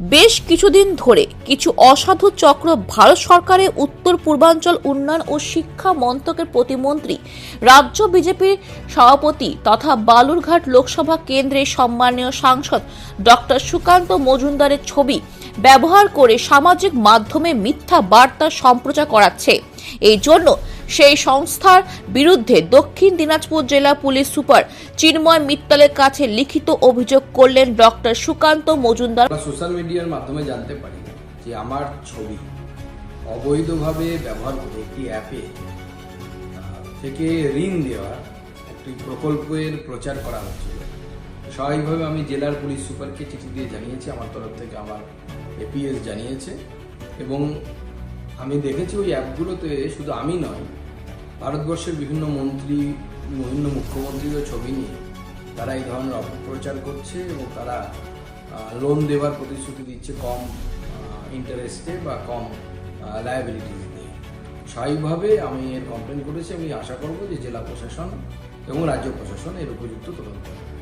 বেশ কিছুদিন ধরে কিছু অসাধু চক্র ভারত সরকারের উত্তর পূর্বাঞ্চল উন্নয়ন ও শিক্ষা মন্ত্রকের প্রতিমন্ত্রী, রাজ্য বিজেপির সভাপতি তথা বালুরঘাট লোকসভা কেন্দ্রের সম্মানীয় সাংসদ ডক্টর সুকান্ত মজুমদারের ছবি ব্যবহার করে সামাজিক মাধ্যমে মিথ্যা বার্তা সম্প্রচার করাচ্ছে। এই জন্য সেই সংস্থার বিরুদ্ধে দক্ষিণ দিনাজপুর জেলা পুলিশ সুপার চিন্ময় মিত্তালের কাছে লিখিত অভিযোগ করলেন ডক্টর সুকান্ত মজুমদার। সোশ্যাল মিডিয়ার মাধ্যমে জানতে পারি যে আমার ছবি অবৈধভাবে ব্যবহার করে একটি অ্যাপে থেকে ঋণ দেওয়ার একটি প্রকল্পের প্রচার করা হচ্ছিল স্বাভাবিকভাবে আমি জেলার পুলিশ সুপারকে চিঠি দিয়ে জানিয়েছি, আমার তরফ থেকে আমার এপিএস জানিয়েছে এবং আমি দেখেছি ওই অ্যাপগুলোতে শুধু আমি নয়, ভারতবর্ষের বিভিন্ন মন্ত্রী, বিভিন্ন মুখ্যমন্ত্রীরও ছবি নিয়ে তারা এই ধরনের অপপ্রচার করছে এবং তারা লোন দেওয়ার প্রতিশ্রুতি দিচ্ছে কম ইন্টারেস্টে বা কম লায়াবিলিটি নিয়ে স্বাভাবিকভাবে আমি এর কমপ্লেন করেছি, আমি আশা করব যে জেলা প্রশাসন এবং রাজ্য প্রশাসন এর উপযুক্ত তদন্ত করবে।